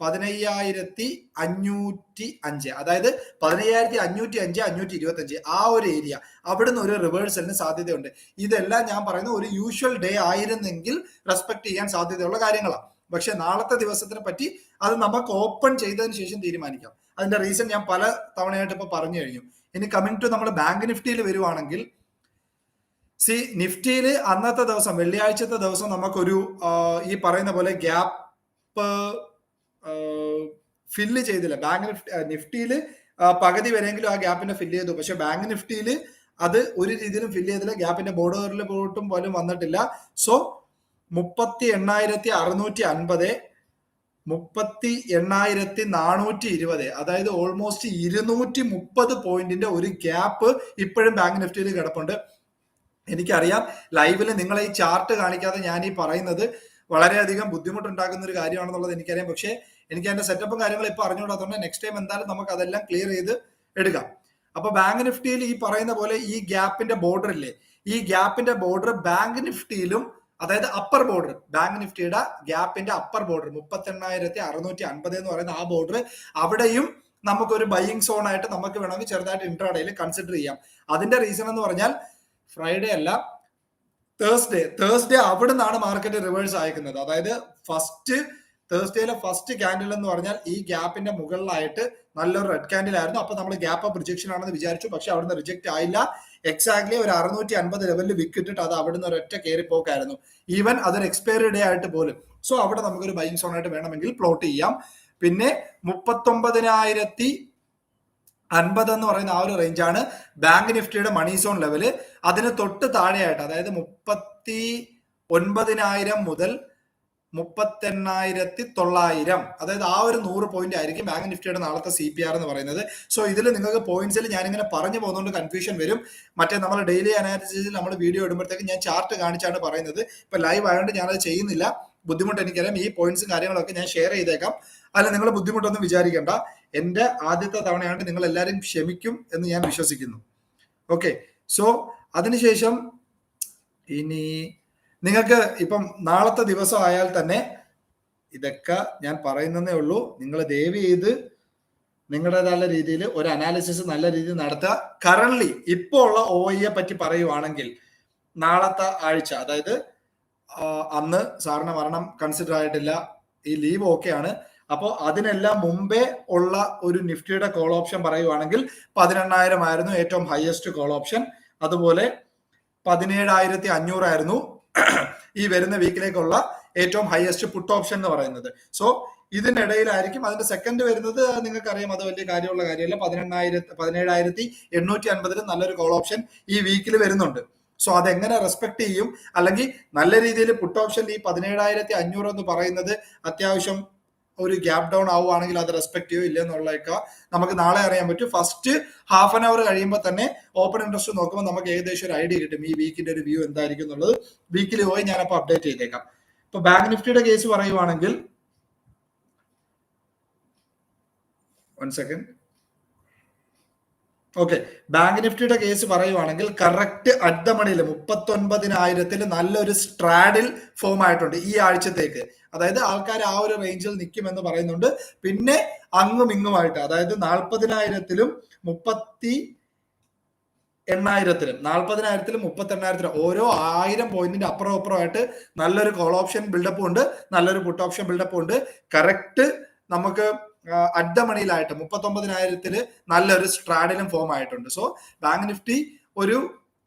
പതിനയ്യായിരത്തി അഞ്ഞൂറ്റി അഞ്ച് അതായത് പതിനയ്യായിരത്തി അഞ്ഞൂറ്റി അഞ്ച് അഞ്ഞൂറ്റി ഇരുപത്തി അഞ്ച് ആ ഒരു ഏരിയ അവിടുന്ന് ഒരു റിവേഴ്സലിന് സാധ്യതയുണ്ട്. ഇതെല്ലാം ഞാൻ പറയുന്ന ഒരു യൂഷ്വൽ ഡേ ആയിരുന്നെങ്കിൽ റെസ്പെക്ട് ചെയ്യാൻ സാധ്യതയുള്ള കാര്യങ്ങളാണ്. പക്ഷെ നാളത്തെ ദിവസത്തിനെ പറ്റി അത് നമുക്ക് ഓപ്പൺ ചെയ്തതിന് ശേഷം തീരുമാനിക്കാം. അതിന്റെ റീസൺ ഞാൻ പല തവണയായിട്ട് ഇപ്പൊ പറഞ്ഞു കഴിഞ്ഞു. ഇനി കമ്മിങ് ടു നമ്മൾ ബാങ്ക് നിഫ്റ്റിയിൽ വരുവാണെങ്കിൽ സി നിഫ്റ്റിയിൽ അന്നത്തെ ദിവസം വെള്ളിയാഴ്ചത്തെ ദിവസം നമുക്കൊരു ഈ പറയുന്ന പോലെ ഗ്യാപ്പ് ഫില്ല് ചെയ്തില്ല. ബാങ്ക് നിഫ്റ്റി നിഫ്റ്റിയിൽ പകുതി വരെയെങ്കിലും ആ ഗ്യാപ്പിനെ ഫില്ല് ചെയ്തു. പക്ഷെ ബാങ്ക് നിഫ്റ്റിയിൽ അത് ഒരു രീതിയിലും ഫില്ല് ചെയ്തില്ല. ഗ്യാപ്പിന്റെ ബോർഡറിൽ പോയിട്ടും പോലും വന്നിട്ടില്ല. സോ മുപ്പത്തി എണ്ണായിരത്തി അറുന്നൂറ്റി അൻപത് മുപ്പത്തി എണ്ണായിരത്തി നാനൂറ്റി ഇരുപത് അതായത് ഓൾമോസ്റ്റ് ഇരുന്നൂറ്റി മുപ്പത് പോയിന്റിന്റെ ഒരു ഗ്യാപ്പ് ഇപ്പോഴും ബാങ്ക് നിഫ്റ്റിയിൽ കിടപ്പുണ്ട്. എനിക്കറിയാം ലൈവിൽ നിങ്ങൾ ഈ ചാർട്ട് കാണിക്കാതെ ഞാൻ ഈ പറയുന്നത് വളരെയധികം ബുദ്ധിമുട്ടുണ്ടാക്കുന്ന ഒരു കാര്യമാണെന്നുള്ളത് എനിക്കറിയാം. പക്ഷേ എനിക്ക് അതിന്റെ സെറ്റപ്പും കാര്യങ്ങളും ഇപ്പൊ അറിഞ്ഞുകൂടാത്തതുകൊണ്ട് നെക്സ്റ്റ് ടൈം എന്തായാലും നമുക്ക് അതെല്ലാം ക്ലിയർ ചെയ്ത് എടുക്കാം. അപ്പൊ ബാങ്ക് നിഫ്റ്റിയിൽ ഈ പറയുന്ന പോലെ ഈ ഗ്യാപ്പിന്റെ ബോർഡർ ഇല്ലേ ഈ ഗ്യാപ്പിന്റെ ബോർഡർ ബാങ്ക് നിഫ്റ്റിയിലും അതായത് അപ്പർ ബോർഡർ ബാങ്ക് നിഫ്റ്റിയുടെ ഗ്യാപ്പിന്റെ അപ്പർ ബോർഡർ മുപ്പത്തി എണ്ണായിരത്തി അറുന്നൂറ്റി അൻപത് എന്ന് പറയുന്ന ആ ബോർഡർ അവിടെയും നമുക്കൊരു ബൈയിങ് സോൺ ആയിട്ട് നമുക്ക് വേണമെങ്കിൽ ചെറുതായിട്ട് ഇൻട്രാഡേയിൽ കൺസിഡർ ചെയ്യാം. അതിന്റെ റീസൺ എന്ന് പറഞ്ഞാൽ ഫ്രൈഡേ അല്ല തേഴ്സ്ഡേ തേഴ്സ്ഡേ അവിടെ മാർക്കറ്റ് റിവേഴ്സ് അയക്കുന്നത്. അതായത് ഫസ്റ്റ് തേഴ്സ്ഡേയിലെ ഫസ്റ്റ് ക്യാൻഡിൽ എന്ന് പറഞ്ഞാൽ ഈ ഗ്യാപ്പിന്റെ മുകളിലായിട്ട് നല്ലൊരു റെഡ് ക്യാൻഡിൽ ആയിരുന്നു. അപ്പൊ നമ്മൾ ഗ്യാപ്പ് അപ്പ് റിജക്ഷൻ ആണെന്ന് വിചാരിച്ചു. പക്ഷെ അവിടുന്ന് റിജക്ട് ആയില്ല. എക്സാക്ട്ലി ഒരു അറുന്നൂറ്റി അൻപത് ലെവലിൽ വിക്കിട്ടിട്ട് അത് അവിടുന്ന് ഒരൊറ്റ കയറിപ്പോക്കായിരുന്നു ഈവൻ അതൊരു എക്സ്പയറി ഡേ ആയിട്ട് പോലും. സോ അവിടെ നമുക്കൊരു ബൈങ് സോൺ ആയിട്ട് വേണമെങ്കിൽ പ്ലോട്ട് ചെയ്യാം. പിന്നെ മുപ്പത്തൊമ്പതിനായിരത്തി അൻപത് എന്ന് പറയുന്ന ആ ഒരു റേഞ്ചാണ് ബാങ്ക് നിഫ്റ്റിയുടെ മണി സോൺ ലെവൽ അതിന് തൊട്ട് താഴെയായിട്ട് അതായത് മുപ്പത്തി ഒൻപതിനായിരം മുതൽ മുപ്പത്തെണ്ണായിരത്തി തൊള്ളായിരം അതായത് ആ ഒരു നൂറ് പോയിന്റ് ആയിരിക്കും ബാങ്ക് നിഫ്റ്റിയുടെ നാളത്തെ സി പി ആർ എന്ന് പറയുന്നത്. സോ ഇതിൽ നിങ്ങൾക്ക് പോയിന്റ്സിൽ ഞാനിങ്ങനെ പറഞ്ഞു പോകുന്നതുകൊണ്ട് കൺഫ്യൂഷൻ വരും. മറ്റേ നമ്മൾ ഡെയിലി അനാലിസിസിൽ നമ്മൾ വീഡിയോ ഇടുമ്പോഴത്തേക്ക് ഞാൻ ചാർട്ട് കാണിച്ചാണ് പറയുന്നത്. ഇപ്പൊ ലൈവ് ആയതുകൊണ്ട് ഞാനത് ചെയ്യുന്നില്ല. ബുദ്ധിമുട്ട് എനിക്കറിയാം. ഈ പോയിന്റ്സും കാര്യങ്ങളൊക്കെ ഞാൻ ഷെയർ ചെയ്തേക്കാം. അല്ല നിങ്ങൾ ബുദ്ധിമുട്ടൊന്നും വിചാരിക്കേണ്ട. എന്റെ ആദ്യത്തെ തവണയാണ് നിങ്ങൾ എല്ലാവരും ക്ഷമിക്കും എന്ന് ഞാൻ വിശ്വസിക്കുന്നു. ഓക്കെ സോ അതിനുശേഷം ഇനി നിങ്ങൾക്ക് ഇപ്പം നാളത്തെ ദിവസം ആയാൽ തന്നെ ഇതൊക്കെ ഞാൻ പറയുന്നതേ ഉള്ളൂ. നിങ്ങൾ ദയവ് ചെയ്ത് നിങ്ങളുടേതായ രീതിയിൽ ഒരു അനാലിസിസ് നല്ല രീതിയിൽ നടത്തുക. കറണ്ട്ലി ഇപ്പോൾ ഉള്ള ഒ ഐയെ പറ്റി പറയുവാണെങ്കിൽ നാളത്തെ ആഴ്ച അതായത് അന്ന് സാറിന് മരണം കൺസിഡർ ആയിട്ടില്ല. ഈ ലീവ് ഓക്കെയാണ് അപ്പോൾ അതിനെല്ലാം മുമ്പേ ഉള്ള ഒരു നിഫ്റ്റിയുടെ കോൾ ഓപ്ഷൻ പറയുവാണെങ്കിൽ പതിനെണ്ണായിരം ആയിരുന്നു ഏറ്റവും ഹയസ്റ്റ് കോൾ ഓപ്ഷൻ അതുപോലെ പതിനേഴായിരത്തി അഞ്ഞൂറായിരുന്നു ഈ വരുന്ന വീക്കിലേക്കുള്ള ഏറ്റവും ഹയസ്റ്റ് പുട്ട് ഓപ്ഷൻ എന്ന് പറയുന്നത്. സോ ഇതിനിടയിലായിരിക്കും അതിന്റെ സെക്കൻഡ് വരുന്നത്. നിങ്ങൾക്കറിയാം അത് വലിയ കാര്യമുള്ള കാര്യമല്ല. പതിനെണ്ണായിരത്തി പതിനേഴായിരത്തി എണ്ണൂറ്റി അൻപതിൽ നല്ലൊരു കോൾ ഓപ്ഷൻ ഈ വീക്കിൽ വരുന്നുണ്ട്. സോ അതെങ്ങനെ റെസ്പെക്ട് ചെയ്യും? അല്ലെങ്കിൽ നല്ല രീതിയിൽ പുട്ട് ഓപ്ഷൻ ഈ പതിനേഴായിരത്തി അഞ്ഞൂറ് എന്ന് പറയുന്നത് അത്യാവശ്യം ഒരു ഗ്യാപ് ഡൗൺ ആവുകയാണെങ്കിൽ അത് റെസ്പെക്ട് ചെയ്യോ ഇല്ല എന്നുള്ളതൊക്കെ നമുക്ക് നാളെ അറിയാൻ പറ്റും. ഫസ്റ്റ് ഹാഫ് ആൻ അവർ കഴിയുമ്പോൾ തന്നെ ഓപ്പൺ ഇൻട്രസ്റ്റ് നോക്കുമ്പോൾ നമുക്ക് ഏകദേശം ഒരു ഐഡിയ കിട്ടും ഈ വീക്കിന്റെ ഒരു വ്യൂ എന്തായിരിക്കും എന്നുള്ളത്. വീക്കിൽ പോയി ഞാനപ്പോൾ അപ്ഡേറ്റ് ചെയ്തേക്കാം. ഇപ്പൊ ബാങ്ക് നിഫ്റ്റിയുടെ കേസ് പറയുവാണെങ്കിൽ വൺ സെക്കൻഡ് ഓക്കെ ബാങ്ക് നിഫ്റ്റിയുടെ കേസ് പറയുവാണെങ്കിൽ കറക്റ്റ് അടുത്ത മണിയിൽ മുപ്പത്തി ഒൻപതിനായിരത്തിൽ നല്ലൊരു സ്ട്രാഡിൽ ഫോം ആയിട്ടുണ്ട് ഈ ആഴ്ചത്തേക്ക്. അതായത് ആൾക്കാർ ആ ഒരു റേഞ്ചിൽ നിൽക്കുമെന്ന് പറയുന്നുണ്ട്. പിന്നെ അങ്ങും ഇങ്ങുമായിട്ട് അതായത് നാൽപ്പതിനായിരത്തിലും മുപ്പത്തി എണ്ണായിരത്തിലും നാൽപ്പതിനായിരത്തിലും മുപ്പത്തി എണ്ണായിരത്തിലും ഓരോ ആയിരം പോയിന്റിന്റെ അപ്പുറം അപ്പുറമായിട്ട് നല്ലൊരു കോൾ ഓപ്ഷൻ ബിൽഡപ്പ് ഉണ്ട് നല്ലൊരു പുട്ട് ഓപ്ഷൻ ബിൽഡപ്പ് ഉണ്ട്. കറക്റ്റ് നമുക്ക് അഡ്ഡമണിയിലായിട്ട് മുപ്പത്തൊമ്പതിനായിരത്തിൽ നല്ലൊരു സ്ട്രാഡിലും ഫോം ആയിട്ടുണ്ട്. സോ ബാങ്ക് നിഫ്റ്റി ഒരു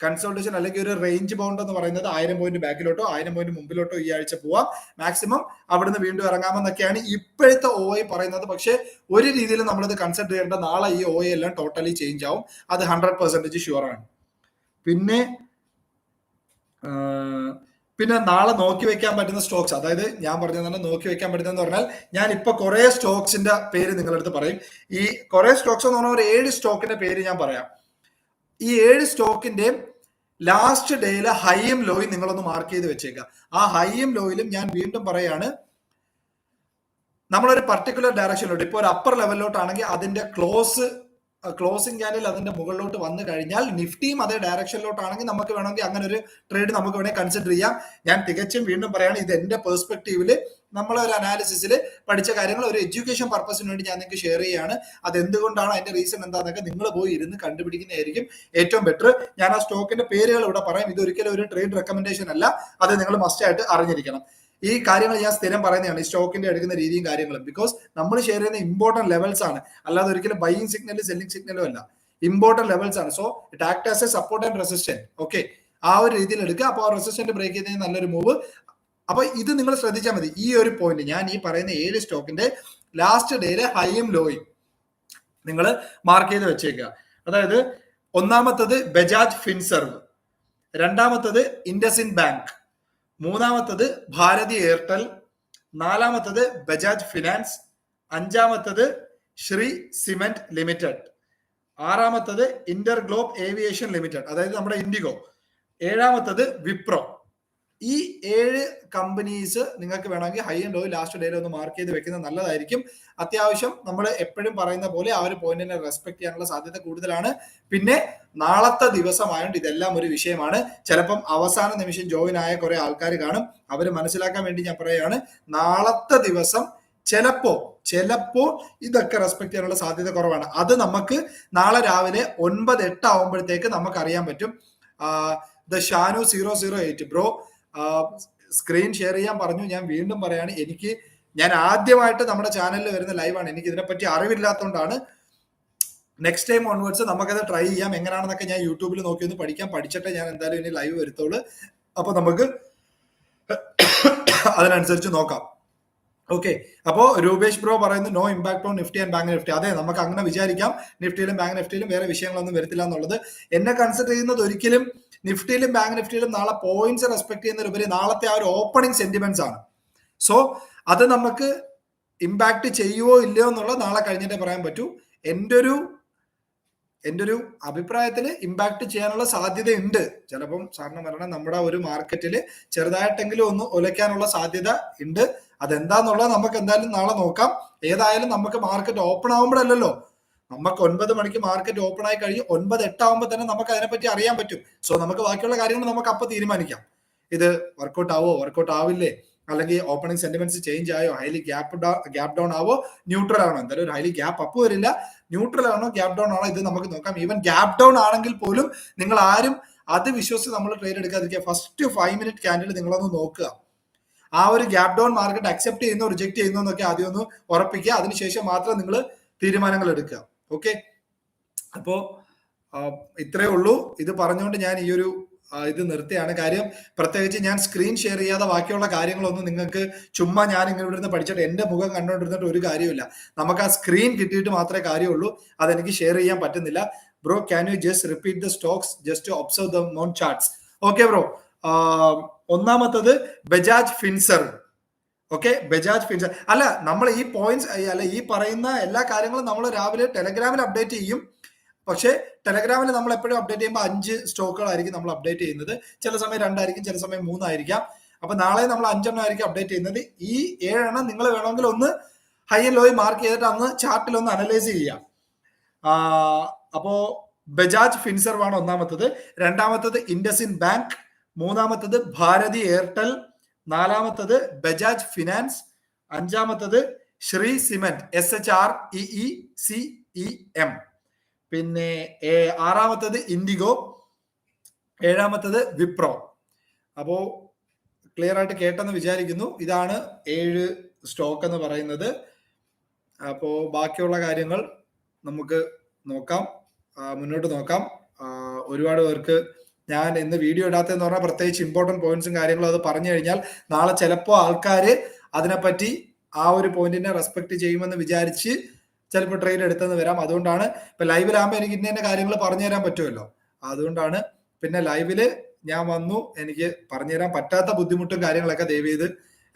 കൺസൾട്ടേഷൻ അല്ലെങ്കിൽ ഒരു റേഞ്ച് ബൗണ്ട് എന്ന് പറയുന്നത് ആയിരം പോയിന്റ് ബാക്കിലോട്ടോ ആയിരം പോയിന്റ് മുമ്പിലോട്ടോ ഈ ആഴ്ച പോവാം. മാക്സിമം അവിടുന്ന് വീണ്ടും ഇറങ്ങാമെന്നൊക്കെയാണ് ഇപ്പോഴത്തെ ഒ ഐ പറയുന്നത്. പക്ഷേ ഒരു രീതിയിൽ നമ്മളിത് കൺസൾട്ട് ചെയ്യേണ്ട നാളെ ഈ ഒ ഐ എല്ലാം ടോട്ടലി ചേഞ്ച് ആവും. അത് ഹൺഡ്രഡ് പെർസെന്റേജ് ഷുവർ ആണ്. പിന്നെ പിന്നെ നാളെ നോക്കി വെക്കാൻ പറ്റുന്ന സ്റ്റോക്സ് അതായത് ഞാൻ പറഞ്ഞത് നോക്കി വെക്കാൻ പറ്റുന്നതെന്ന് പറഞ്ഞാൽ ഞാൻ ഇപ്പൊ കുറെ സ്റ്റോക്സിന്റെ പേര് നിങ്ങളടുത്ത് പറയും. ഈ കുറെ സ്റ്റോക്സ് എന്ന് പറഞ്ഞാൽ ഒരു ഏഴ് സ്റ്റോക്കിന്റെ പേര് ഞാൻ പറയാം. ഈ ഏഴ് സ്റ്റോക്കിന്റെ ലാസ്റ്റ് ഡേയിലെ ഹൈയും ലോയും നിങ്ങളൊന്ന് മാർക്ക് ചെയ്ത് വെച്ചേക്കുക. ആ ഹൈയും ലോയിലും ഞാൻ വീണ്ടും പറയാണ് നമ്മളൊരു പർട്ടിക്കുലർ ഡയറക്ഷനിലോട്ട് ഇപ്പോൾ ഒരു അപ്പർ ലെവലിലോട്ടാണെങ്കിൽ അതിന്റെ ക്ലോസ് ക്ലോസിംഗ് ക്യാൻഡിൽ അതിന്റെ മുകളിലോട്ട് വന്നു കഴിഞ്ഞാൽ നിഫ്റ്റിയും അതേ ഡയറക്ഷനിലോട്ടാണെങ്കിൽ നമുക്ക് വേണമെങ്കിൽ അങ്ങനെ ഒരു ട്രേഡ് നമുക്ക് വേണമെങ്കിൽ കൺസിഡർ ചെയ്യാം. ഞാൻ തികച്ചും വീണ്ടും പറയാണ് ഇത് എന്റെ പെർസ്പെക്ടീവിൽ നമ്മളെ ഒരു അനാലിസിസിൽ പഠിച്ച കാര്യങ്ങൾ ഒരു എഡ്യൂക്കേഷൻ പർപ്പസിന് വേണ്ടി ഞാൻ നിങ്ങൾക്ക് ഷെയർ ചെയ്യുകയാണ്. അത് എന്തുകൊണ്ടാണ് അതിന്റെ റീസൺ എന്താണെന്നൊക്കെ നിങ്ങൾ പോയി ഇരുന്ന് കണ്ടുപിടിക്കുന്നതായിരിക്കും ഏറ്റവും ബെറ്റർ ഞാൻ ആ സ്റ്റോക്കിന്റെ പേരുകൾ ഇവിടെ പറയാം. ഇത് ഒരിക്കലും ഒരു ട്രേഡ് റെക്കമെൻഡേഷൻ അല്ല. അത് നിങ്ങൾ മസ്റ്റ് ആയിട്ട് അറിഞ്ഞിരിക്കണം. ഈ കാര്യങ്ങൾ ഞാൻ സ്ഥിരം പറയുന്നതാണ് ഈ സ്റ്റോക്കിന്റെ എടുക്കുന്ന രീതിയും കാര്യങ്ങളും. ബിക്കോസ് നമ്മൾ ഷെയർ ചെയ്യുന്ന ഇമ്പോർട്ടന്റ് ലെവൽസ് ആണ്. അല്ലാതെ ഒരിക്കലും ബൈയിങ് സിഗ്നലും സെല്ലിംഗ് സിഗ്നലും അല്ല. ഇമ്പോർട്ടന്റ് ലെവൽസ് ആണ്. So it act as a support and resistant okay ആ ഒരു രീതിയിൽ എടുക്കുക. അപ്പോൾ ആ റെസിസ്റ്റന്റ് ബ്രേക്ക് ചെയ്യുന്നതിന് നല്ലൊരു മൂവ് അപ്പൊ ഇത് നിങ്ങൾ ശ്രദ്ധിച്ചാൽ മതി. ഈ ഒരു പോയിന്റ് ഞാൻ ഈ പറയുന്ന ഏഴ് സ്റ്റോക്കിന്റെ ലാസ്റ്റ് ഡേയിലെ ഹൈയും ലോയും നിങ്ങൾ മാർക്ക് ചെയ്ത് വെച്ചേക്കുക. അതായത് ഒന്നാമത്തത് ബജാജ് ഫിൻസർവ് രണ്ടാമത്തത് ഇൻഡസിൻ ബാങ്ക് മൂന്നാമത്തത് ഭാരതി എയർടെൽ നാലാമത്തത് ബജാജ് ഫിനാൻസ് അഞ്ചാമത്തത് ശ്രീ സിമെന്റ് ലിമിറ്റഡ് ആറാമത്തത് ഇന്റർ ഗ്ലോബ് ഏവിയേഷൻ ലിമിറ്റഡ് അതായത് നമ്മുടെ ഇൻഡിഗോ ഏഴാമത്തത് വിപ്രോ. ഈ ഏഴ് കമ്പനീസ് നിങ്ങൾക്ക് വേണമെങ്കിൽ ഹൈ ആൻഡ് ലോ ലാസ്റ്റ് ഡേയിൽ ഒന്ന് മാർക്ക് ചെയ്ത് വെക്കുന്നത് നല്ലതായിരിക്കും. അത്യാവശ്യം നമ്മൾ എപ്പോഴും പറയുന്ന പോലെ ആ ഒരു പോയിന്റിനെ റെസ്പെക്ട് ചെയ്യാനുള്ള സാധ്യത കൂടുതലാണ്. പിന്നെ നാളത്തെ ദിവസമായതുകൊണ്ട് ഇതെല്ലാം ഒരു വിഷയമാണ്. ചിലപ്പം അവസാന നിമിഷം ജോയിൻ ആയ കുറെ ആൾക്കാർ കാണും. അവർ മനസ്സിലാക്കാൻ വേണ്ടി ഞാൻ പറയുകയാണ്. നാളത്തെ ദിവസം ചിലപ്പോ ചിലപ്പോ ഇതൊക്കെ റെസ്പെക്ട് ചെയ്യാനുള്ള സാധ്യത കുറവാണ്. അത് നമുക്ക് നാളെ രാവിലെ ഒൻപത് എട്ട് ആവുമ്പോഴത്തേക്ക് നമുക്ക് അറിയാൻ പറ്റും the Shanu zero zero eight bro screen share ചെയ്യാൻ പറഞ്ഞു. ഞാൻ വീണ്ടും പറയാണ് എനിക്ക് ഞാൻ ആദ്യമായിട്ട് നമ്മുടെ ചാനലിൽ വരുന്ന ലൈവാണ് എനിക്ക് ഇതിനെപ്പറ്റി അറിവില്ലാത്തതുകൊണ്ടാണ് നെക്സ്റ്റ് ടൈം ഓൺവേർഡ്സ് നമുക്കത് ട്രൈ ചെയ്യാം. എങ്ങനെയാണെന്നൊക്കെ ഞാൻ യൂട്യൂബിൽ നോക്കി ഒന്ന് പഠിക്കാൻ പഠിച്ചിട്ട് ഞാൻ എന്തായാലും ഇനി ലൈവ് വരുത്തോളൂ അപ്പൊ നമുക്ക് അതിനനുസരിച്ച് നോക്കാം. ഓക്കെ അപ്പോ രൂപേഷ് ബ്രോ പറയുന്നു no impact on Nifty and bank Nifty അതെ നമുക്ക് അങ്ങനെ വിചാരിക്കാം. നിഫ്റ്റിയിലും ബാങ്ക് നിഫ്റ്റിയിലും വേറെ വിഷയങ്ങളൊന്നും വരത്തില്ല എന്നുള്ളത്. എന്നെ കൺസിഡർ ചെയ്യുന്നത് ഒരിക്കലും നിഫ്റ്റിയിലും ബാങ്ക് നിഫ്റ്റിയിലും നാളെ പോയിന്റ്സ് റെസ്പെക്ട് ചെയ്യുന്നതിലുപരി നാളത്തെ ആ ഒരു ഓപ്പണിംഗ് സെന്റിമെന്റ്സ് ആണ്. സോ അത് നമുക്ക് ഇമ്പാക്ട് ചെയ്യുവോ ഇല്ലയോ എന്നുള്ളത് നാളെ കഴിഞ്ഞിട്ടേ പറയാൻ പറ്റൂ. എന്റെ ഒരു എന്റെ ഒരു അഭിപ്രായത്തിൽ ഇമ്പാക്ട് ചെയ്യാനുള്ള സാധ്യതയുണ്ട്. ചിലപ്പം സാറിന് പറഞ്ഞാൽ നമ്മുടെ ഒരു മാർക്കറ്റിൽ ചെറുതായിട്ടെങ്കിലും ഒന്ന് ഒലയ്ക്കാനുള്ള സാധ്യത ഉണ്ട്. അതെന്താന്നുള്ളത് നമുക്ക് എന്തായാലും നാളെ നോക്കാം. ഏതായാലും നമുക്ക് മാർക്കറ്റ് ഓപ്പൺ ആവുമ്പോഴല്ലോ നമുക്ക് ഒൻപത് മണിക്ക് മാർക്കറ്റ് ഓപ്പൺ ആയി കഴിഞ്ഞ് ഒൻപത് എട്ടാവുമ്പോൾ തന്നെ നമുക്ക് അതിനെപ്പറ്റി അറിയാൻ പറ്റും. സോ നമുക്ക് ബാക്കിയുള്ള കാര്യങ്ങൾ നമുക്ക് അപ്പൊ തീരുമാനിക്കാം. ഇത് വർക്കൗട്ട് ആവോ? വർക്കൗട്ട് ആവില്ലേ? അല്ലെങ്കിൽ ഓപ്പണിംഗ് സെന്റിമെന്റ്സ് ചേഞ്ച് ആയോ? ഹൈലി ഗ്യാപ്പ് ഗ്യാപ്പ് ഡൗൺ ആവോ? ന്യൂട്രൽ ആണോ? എന്തായാലും ഒരു ഹൈലി ഗ്യാപ്പ് അപ്പ് വരില്ല. ന്യൂട്രൽ ആണോ? ഗ്യാപ്പ് ഡൗൺ ആണോ? ഇത് നമുക്ക് നോക്കാം. ഈവൻ ഗ്യാപ്പ് ഡൗൺ ആണെങ്കിൽ പോലും നിങ്ങൾ ആരും അത് വിശ്വസിച്ച് നമ്മൾ ട്രേഡ് എടുക്കാതിരിക്കുക. ഫസ്റ്റ് ഫൈവ് മിനിറ്റ് ക്യാൻഡിൽ നിങ്ങളൊന്ന് നോക്കുക. ആ ഒരു ഗ്യാപ് ഡൗൺ മാർക്കറ്റ് അക്സെപ്റ്റ് ചെയ്യുന്നോ റിജക്ട് ചെയ്യുന്നോ എന്നൊക്കെ ആദ്യം ഒന്ന് ഉറപ്പിക്കുക. അതിനുശേഷം മാത്രം നിങ്ങൾ തീരുമാനങ്ങൾ എടുക്കുക. ഓക്കെ അപ്പോ ഇത്രേ ഉള്ളൂ. ഇത് പറഞ്ഞുകൊണ്ട് ഞാൻ ഈ ഒരു ഇത് നിർത്തിയാണ് കാര്യം പ്രത്യേകിച്ച് ഞാൻ സ്ക്രീൻ ഷെയർ ചെയ്യാതെ ബാക്കിയുള്ള കാര്യങ്ങളൊന്നും നിങ്ങൾക്ക് ചുമ്മാ ഞാൻ ഇങ്ങനെ ഇവിടുന്ന് പഠിച്ചിട്ട് എന്റെ മുഖം കണ്ടുകൊണ്ടിരുന്നിട്ട് ഒരു കാര്യമില്ല നമുക്ക് ആ സ്ക്രീൻ കിട്ടിയിട്ട് മാത്രമേ കാര്യമുള്ളൂ. അതെനിക്ക് ഷെയർ ചെയ്യാൻ പറ്റുന്നില്ല. Bro can you just repeat the stocks just observe the known charts okay bro ഒന്നാമത്തത് ബജാജ് ഫിൻസർ. ഓക്കെ ബജാജ് ഫിൻസർ. അല്ല നമ്മൾ ഈ പോയിന്റ്സ് അല്ല ഈ പറയുന്ന എല്ലാ കാര്യങ്ങളും നമ്മൾ രാവിലെ ടെലഗ്രാമിൽ അപ്ഡേറ്റ് ചെയ്യും. പക്ഷേ ടെലഗ്രാമിൽ നമ്മൾ എപ്പോഴും അപ്ഡേറ്റ് ചെയ്യുമ്പോൾ അഞ്ച് സ്റ്റോക്കുകളായിരിക്കും നമ്മൾ അപ്ഡേറ്റ് ചെയ്യുന്നത്. ചില സമയം രണ്ടായിരിക്കും ചില സമയം മൂന്നായിരിക്കാം. അപ്പൊ നാളെ നമ്മൾ അഞ്ചെണ്ണം ആയിരിക്കും അപ്ഡേറ്റ് ചെയ്യുന്നത്. ഈ ഏഴെണ്ണം നിങ്ങൾ വേണമെങ്കിൽ ഒന്ന് ഹൈ ആൻഡ് ലോയി മാർക്ക് ചെയ്തിട്ട് അന്ന് ചാർട്ടിൽ ഒന്ന് അനലൈസ് ചെയ്യാം. അപ്പോ ബജാജ് ഫിൻസർവ് ആണ് ഒന്നാമത്തത്. രണ്ടാമത്തത് ഇൻഡസിൻ ബാങ്ക് മൂന്നാമത്തത് ഭാരതി എയർടെൽ നാലാമത്തത് ബജാജ് ഫിനാൻസ് അഞ്ചാമത്തത് Shree Cement S H R E E C E M പിന്നെ ആറാമത്തത് ഇൻഡിഗോ ഏഴാമത്തത് വിപ്രോ. അപ്പോ ക്ലിയർ ആയിട്ട് കേട്ടെന്ന് വിചാരിക്കുന്നു. ഇതാണ് ഏഴ് സ്റ്റോക്ക് എന്ന് പറയുന്നത്. അപ്പോ ബാക്കിയുള്ള കാര്യങ്ങൾ നമുക്ക് നോക്കാം. മുന്നോട്ട് നോക്കാം. ഒരുപാട് പേർക്ക് ഞാൻ ഇന്ന് വീഡിയോ ഇടാത്തതെന്ന് പറഞ്ഞാൽ പ്രത്യേകിച്ച് ഇമ്പോർട്ടന്റ് പോയിന്റ്സും കാര്യങ്ങളും അത് പറഞ്ഞു കഴിഞ്ഞാൽ നാളെ ചിലപ്പോൾ ആൾക്കാർ അതിനെപ്പറ്റി ആ ഒരു പോയിന്റിനെ റെസ്പെക്ട് ചെയ്യുമെന്ന് വിചാരിച്ച് ചിലപ്പോൾ ട്രെയിൻ എടുത്തെന്ന് വരാം. അതുകൊണ്ടാണ് ഇപ്പൊ ലൈവിലാകുമ്പോൾ എനിക്ക് ഇന്ന ഇന്ന കാര്യങ്ങൾ പറഞ്ഞു തരാൻ പറ്റുമല്ലോ. അതുകൊണ്ടാണ് പിന്നെ ലൈവിൽ ഞാൻ വന്നു. എനിക്ക് പറഞ്ഞു തരാൻ പറ്റാത്ത ബുദ്ധിമുട്ടും കാര്യങ്ങളൊക്കെ ദയവ് ചെയ്ത്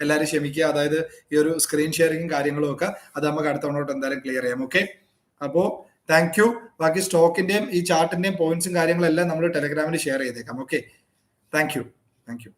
എല്ലാവരും ക്ഷമിക്കുക. അതായത് ഈ ഒരു സ്ക്രീൻ ഷെയറിങ്ങും കാര്യങ്ങളും ഒക്കെ അത് നമുക്ക് അടുത്ത എന്തായാലും ക്ലിയർ ചെയ്യാം. ഓക്കെ അപ്പോ താങ്ക് യു ബാക്കി സ്റ്റോക്കിന്റെയും ഈ ചാർട്ടിന്റെയും പോയിന്റ്സും കാര്യങ്ങളെല്ലാം നമ്മൾ ടെലഗ്രാമിൽ ഷെയർ ചെയ്തേക്കാം. Okay thank you thank you